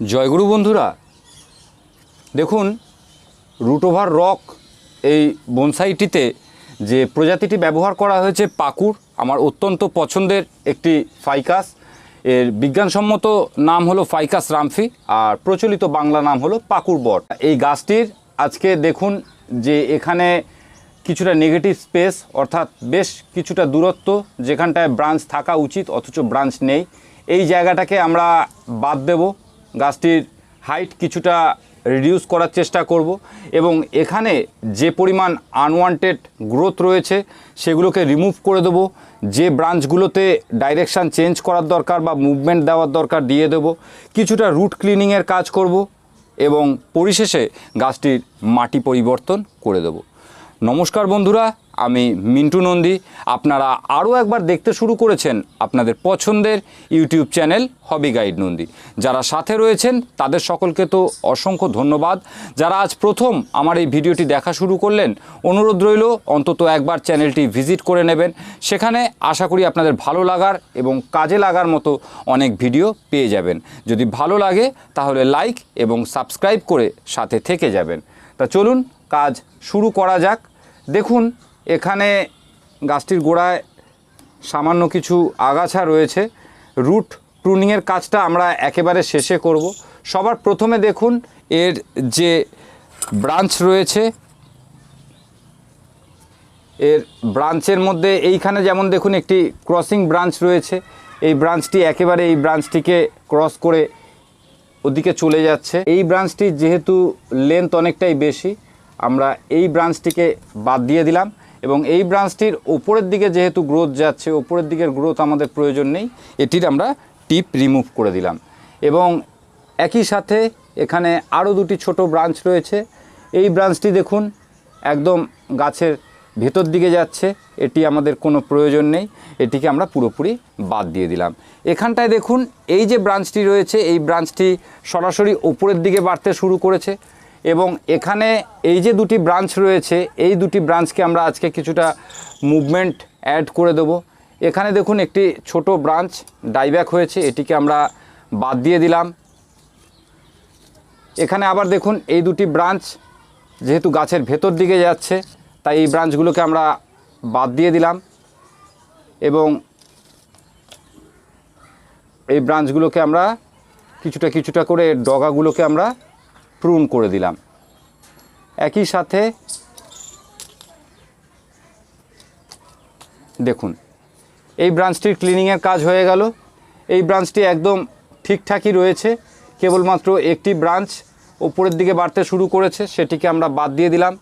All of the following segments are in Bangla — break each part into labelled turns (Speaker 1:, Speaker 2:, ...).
Speaker 1: জয়গুরু বন্ধুরা, দেখুন, রুটোভার রক এই বনসাইটিতে যে প্রজাতিটি ব্যবহার করা হয়েছে পাকুর আমার অত্যন্ত পছন্দের একটি ফাইকাস। এর বিজ্ঞানসম্মত নাম হলো ফাইকাস রামফি, আর প্রচলিত বাংলা নাম হলো পাকুর বট। এই গাছটির আজকে দেখুন যে এখানে কিছুটা নেগেটিভ স্পেস অর্থাৎ বেশ কিছুটা দূরত্ব, যেখানটায় ব্রাঞ্চ থাকা উচিত, অথচ ব্রাঞ্চ নেই। এই জায়গাটাকে আমরা বাদ দেব। গাছটির হাইট কিছুটা রিডিউস করার চেষ্টা করব এবং এখানে যে পরিমাণ আনওয়ান্টেড গ্রোথ রয়েছে সেগুলোকে রিমুভ করে দেবো। যে ব্রাঞ্চগুলোতে ডাইরেকশান চেঞ্জ করার দরকার বা মুভমেন্ট দেওয়ার দরকার দিয়ে দেবো। কিছুটা রুট ক্লিনিংয়ের কাজ করব এবং পরিশেষে গাছটির মাটি পরিবর্তন করে দেবো। নমস্কার বন্ধুরা আমি মিন্টু নন্দী। আপনারা আরও একবার দেখতে শুরু করেছেন আপনাদের পছন্দের YouTube channel hobby guide Nandi. যারা সাথে রয়েছেন, তাদের সকলকে তো অসংখ্য ধন্যবাদ। যারা আজ প্রথম আমার এই ভিডিওটি দেখা শুরু করলেন, অনুরোধ রইল অন্তত একবার চ্যানেলটি ভিজিট করে নেবেন। সেখানে আশা করি আপনাদের ভালো লাগার এবং কাজে লাগার মতো অনেক ভিডিও পেয়ে যাবেন। যদি ভালো লাগে, তাহলে লাইক এবং সাবস্ক্রাইব করে সাথে থেকে যাবেন। তা চলুন, কাজ শুরু করা যাক। দেখুন এখানে গাছটির গোড়ায় সামান্য কিছু আগাছা রয়েছে। রুট প্রুনিংয়ের কাজটা আমরা একেবারে শেষে করব। সবার প্রথমে দেখুন, এর যে ব্রাঞ্চ রয়েছে, এর ব্রাঞ্চের মধ্যে এইখানে যেমন দেখুন একটি ক্রসিং ব্রাঞ্চ রয়েছে। এই ব্রাঞ্চটি একেবারে এই ব্রাঞ্চটিকে ক্রস করে ওদিকে চলে যাচ্ছে। এই ব্রাঞ্চটি যেহেতু লেন্থ অনেকটাই বেশি, আমরা এই ব্রাঞ্চটিকে বাদ দিয়ে দিলাম। এবং এই ব্রাঞ্চটির ওপরের দিকে যেহেতু গ্রোথ যাচ্ছে ওপরের দিকের গ্রোথ আমাদের প্রয়োজন নেই, এটির আমরা টিপ রিমুভ করে দিলাম। এবং একই সাথে এখানে আরও দুটি ছোট ব্রাঞ্চ রয়েছে। এই ব্রাঞ্চটি দেখুন, একদম গাছের ভেতর দিকে যাচ্ছে, এটি আমাদের কোনো প্রয়োজন নেই, এটিকে আমরা পুরোপুরি বাদ দিয়ে দিলাম। এখানটায় দেখুন, এই যে ব্রাঞ্চটি রয়েছে, এই ব্রাঞ্চটি সরাসরি ওপরের দিকে বাড়তে শুরু করেছে। এবং এখানে এই যে দুটি ব্রাঞ্চ রয়েছে, এই দুটি ব্রাঞ্চকে আমরা আজকে কিছুটা মুভমেন্ট অ্যাড করে দেবো। এখানে দেখুন একটি ছোট ব্রাঞ্চ ডাইব্যাক হয়েছে, এটিকে আমরা বাদ দিয়ে দিলাম। এখানে আবার দেখুন এই দুটি ব্রাঞ্চ যেহেতু গাছের ভেতর দিকে যাচ্ছে, তাই এই ব্রাঞ্চগুলোকে আমরা বাদ দিয়ে দিলাম এবং এই ব্রাঞ্চগুলোকে আমরা কিছুটা কিছুটা করে ডগাগুলোকে আমরা প্রুন করে দিলাম। একই সাথে দেখুন, এই ব্রাঞ্চটির ক্লিনিংয়ের কাজ হয়ে গেল। এই ব্রাঞ্চটি একদম ঠিকঠাকই রয়েছে, কেবলমাত্র একটি ব্রাঞ্চ ওপরের দিকে বাড়তে শুরু করেছে, সেটিকে আমরা বাদ দিয়ে দিলাম।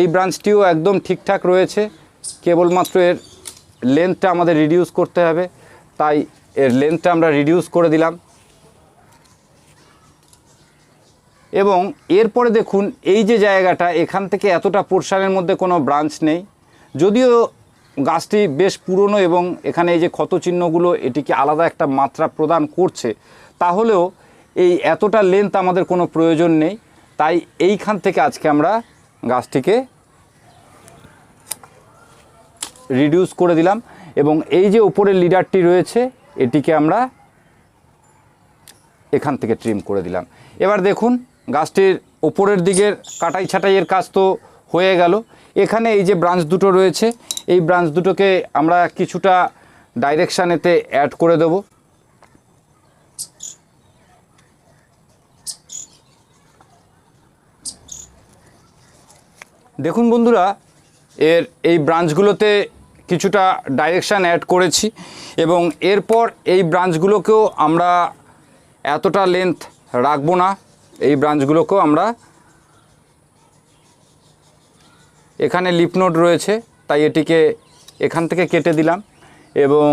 Speaker 1: এই ব্রাঞ্চটিও একদম ঠিকঠাক রয়েছে, কেবলমাত্র এর লেন্থটা আমাদের রিডিউস করতে হবে, তাই এর লেন্থটা আমরা রিডিউস করে দিলাম। এবং এরপরে দেখুন, এই যে জায়গাটা, এখান থেকে এতটা পোর্শনের মধ্যে কোনো ব্রাঞ্চ নেই। যদিও গাছটি বেশ পুরনো এবং এখানে এই যে ক্ষত চিহ্নগুলো এটিকে আলাদা একটা মাত্রা প্রদান করছে, তাহলেও এই এতটা লেন্থ আমাদের কোনো প্রয়োজন নেই। তাই এইখান থেকে আজকে আমরা গাছটিকে রিডিউস করে দিলাম এবং এই যে উপরের লিডারটি রয়েছে, এটিকে আমরা এখান থেকে ট্রিম করে দিলাম। এবার দেখুন গাছটির ওপরের দিকের কাটাই ছাটাইয়ের কাজ তো হয়ে গেল। এখানে এই যে ব্রাঞ্চ দুটো রয়েছে, এই ব্রাঞ্চ দুটোকে আমরা কিছুটা ডাইরেকশানেতে অ্যাড করে দেব। দেখুন বন্ধুরা, এর এই ব্রাঞ্চগুলোতে কিছুটা ডাইরেকশান অ্যাড করেছি এবং এরপর এই ব্রাঞ্চগুলোকেও আমরা এতটা লেন্থ রাখব না। এই ব্রাঞ্চগুলোকেও আমরা এখানে লিপনোড রয়েছে, তাই এটিকে এখান থেকে কেটে দিলাম এবং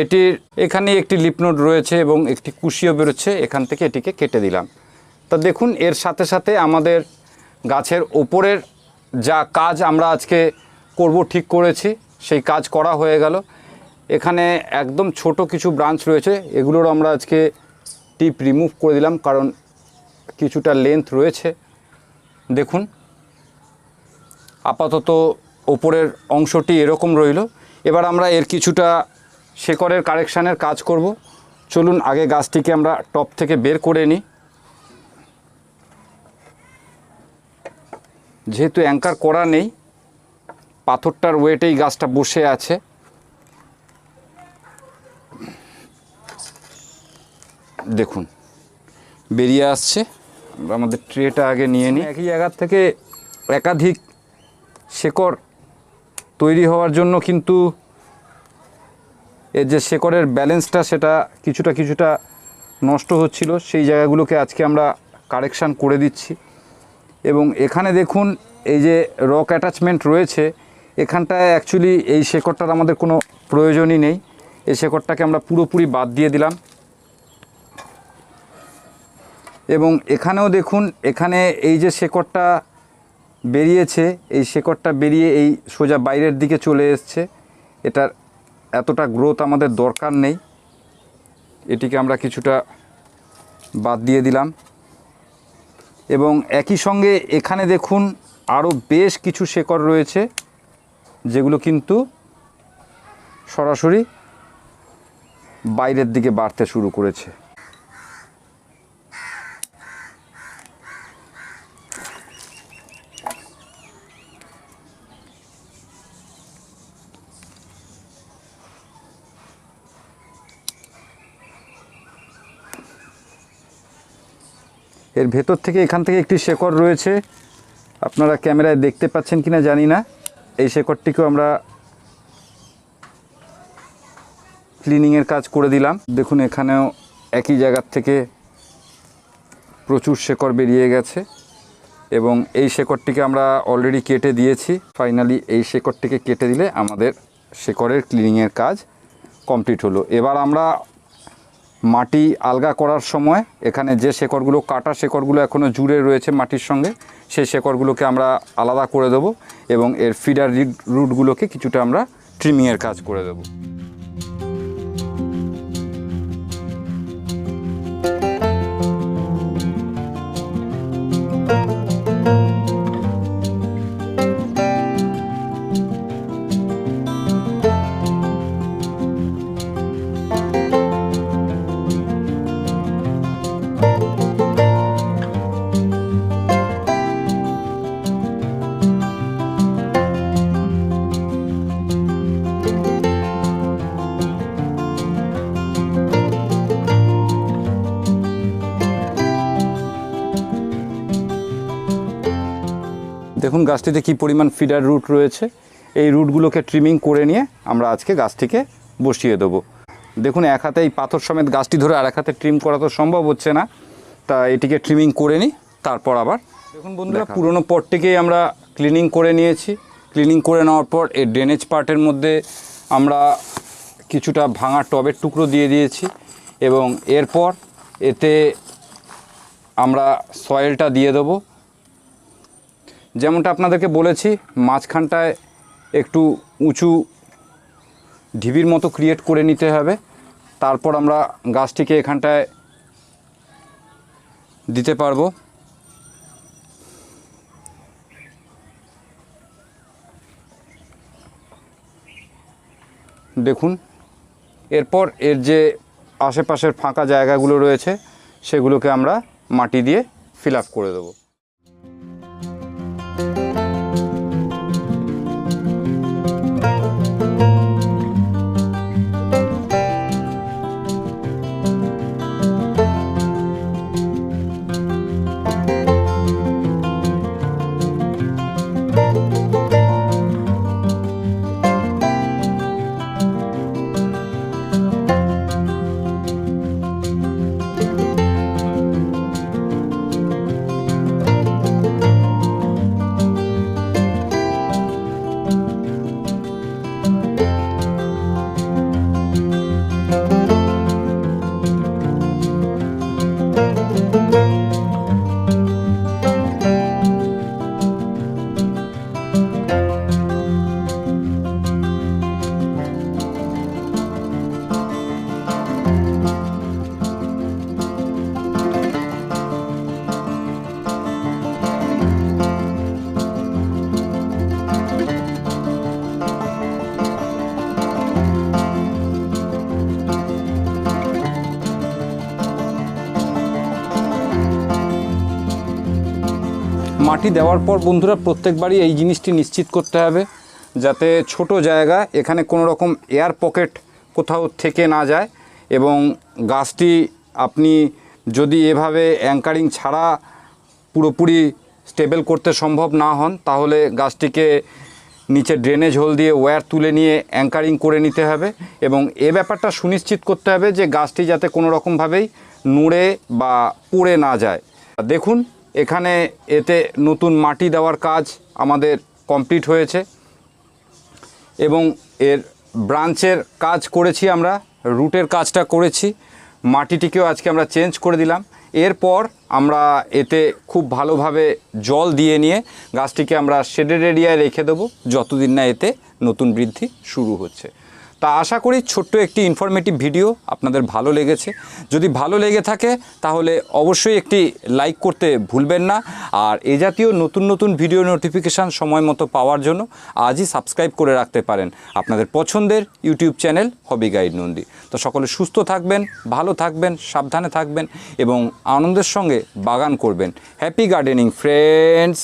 Speaker 1: এটির এখানে একটি লিপনোড রয়েছে এবং একটি কুশিও বেরোচ্ছে, এখান থেকে এটিকে কেটে দিলাম। তা দেখুন, এর সাথে সাথে আমাদের গাছের ওপরের যা কাজ আমরা আজকে করব, ঠিক করেছি, সেই কাজ করা হয়ে গেল। এখানে একদম ছোট কিছু ব্রাঞ্চ রয়েছে এগুলোর আমরা আজকে টিপ রিমুভ করে দিলাম, কারণ কিছুটা লেন্থ রয়েছে। দেখুন, আপাতত ওপরের অংশটি এরকম রইল। এবার আমরা এর কিছুটা শেকরের কারেকশানের কাজ করব। চলুন, আগে গাছটিকে আমরা টপ থেকে বের করে নিই। যেহেতু অ্যাঙ্কার করা নেই, পাথরটার ওয়েটেই গাছটা বসে আছে। দেখুন, বেরিয়ে আসছে। আমাদের ট্রেটা আগে নিয়ে নিই একই জায়গার থেকে একাধিক শেকড় তৈরি হওয়ার জন্য কিন্তু এর যে শেকড়ের ব্যালেন্সটা সেটা কিছুটা কিছুটা নষ্ট হচ্ছিল, সেই জায়গাগুলোকে আজকে আমরা কারেকশান করে দিচ্ছি। এবং এখানে দেখুন এই যে রক অ্যাটাচমেন্ট রয়েছে, এখানটায় অ্যাকচুয়ালি এই শেকড়টার আমাদের কোনো প্রয়োজনই নেই। এই শেকড়টাকে আমরা পুরোপুরি বাদ দিয়ে দিলাম। এবং এখানেও দেখুন, এখানে এই যে শেকড়টা বেরিয়েছে, এই শেকড়টা বেরিয়ে এই সোজা বাইরের দিকে চলে এসছে। এটার এতটা গ্রোথ আমাদের দরকার নেই। এটিকে আমরা কিছুটা বাদ দিয়ে দিলাম। এবং একই সঙ্গে এখানে দেখুন, আরও বেশ কিছু শেকড় রয়েছে, যেগুলো কিন্তু সরাসরি বাইরের দিকে বাড়তে শুরু করেছে। এর ভেতর থেকে এখান থেকে একটি শেকড় রয়েছে। আপনারা ক্যামেরায় দেখতে পাচ্ছেন কিনা জানি না। এই শেকড়টিকেও আমরা ক্লিনিংয়ের কাজ করে দিলাম। দেখুন, এখানেও একই জায়গার থেকে প্রচুর শেকড় বেরিয়ে গেছে এবং এই শেকড়টিকে আমরা অলরেডি কেটে দিয়েছি। ফাইনালি এই শেকড়টিকে কেটে দিলে আমাদের শেকড়ের ক্লিনিংয়ের কাজ কমপ্লিট হলো। এবার আমরা মাটি আলগা করার সময় এখানে যে শেকড়গুলো কাটা শেকড়গুলো এখনও জুড়ে রয়েছে মাটির সঙ্গে, সেই শেকড়গুলোকে আমরা আলাদা করে দেব এবং এর ফিডার রুটগুলোকে কিছুটা আমরা ট্রিমিংয়ের কাজ করে দেবো। দেখুন গাছটিতে কি পরিমাণ ফিডার রুট রয়েছে। এই রুটগুলোকে ট্রিমিং করে নিয়ে আমরা আজকে গাছটিকে বসিয়ে দেবো। দেখুন এক হাতে এই পাথর সমেত গাছটি ধরে আর এক হাতে ট্রিম করা তো সম্ভব হচ্ছে না। তা এটিকে ট্রিমিং করে নিই তারপর আবার দেখুন বন্ধুরা পুরনো পটটিকেই আমরা ক্লিনিং করে নিয়েছি। ক্লিনিং করে নেওয়ার পর এই ড্রেনেজ পার্টের মধ্যে আমরা কিছুটা ভাঙা টবের টুকরো দিয়ে দিয়েছি এবং এরপর এতে আমরা সয়েলটা দিয়ে দেবো। যেমনটা আপনাদেরকে বলেছি, মাঝখানটায় একটু উঁচু ঢিবির মতো ক্রিয়েট করে নিতে হবে। তারপর আমরা গাছটিকে এখানটায় দিতে পারব। দেখুন, এরপর এর যে আশেপাশের ফাঁকা জায়গাগুলো রয়েছে, সেগুলোকে আমরা মাটি দিয়ে ফিল করে দেবো। মাটি দেওয়ার পর বন্ধুরা প্রত্যেকবারই এই জিনিসটি নিশ্চিত করতে হবে যাতে ছোট জায়গা এখানে কোনো রকম এয়ার পকেট কোথাও থেকে না যায় এবং গাছটি আপনি যদি এভাবে অ্যাঙ্কারিং ছাড়া পুরোপুরি স্টেবল করতে সম্ভব না হন, তাহলে গাছটিকে নিচে ড্রেনেজ হোল দিয়ে ওয়্যার তুলে নিয়ে অ্যাঙ্কারিং করে নিতে হবে এবং এ ব্যাপারটা সুনিশ্চিত করতে হবে যে গাছটি যাতে কোনো রকমভাবেই নুড়ে বা পুড়ে না যায়। দেখুন এখানে এতে নতুন মাটি দেওয়ার কাজ আমাদের কমপ্লিট হয়েছে এবং এর ব্রাঞ্চের কাজ করেছি আমরা, রুটের কাজটা করেছি, মাটিটিকেও আজকে আমরা চেঞ্জ করে দিলাম। এরপর আমরা এতে খুব ভালোভাবে জল দিয়ে নিয়ে গাছটিকে আমরা শেডেড এরিয়ায় রেখে দেবো, যতদিন না এতে নতুন বৃদ্ধি শুরু হচ্ছে। তা আশা করি ছোট্ট একটি ইনফরমেটিভ ভিডিও আপনাদের ভালো লেগেছে। যদি ভালো লেগে থাকে, তাহলে অবশ্যই একটি লাইক করতে ভুলবেন না। আর এ জাতীয় নতুন নতুন ভিডিও নোটিফিকেশান সময় মতো পাওয়ার জন্য আজই সাবস্ক্রাইব করে রাখতে পারেন। আপনাদের পছন্দের YouTube channel hobby guide Nandi তো সকলে সুস্থ থাকবেন, ভালো থাকবেন, সাবধানে থাকবেন এবং আনন্দের সঙ্গে বাগান করবেন। Happy gardening friends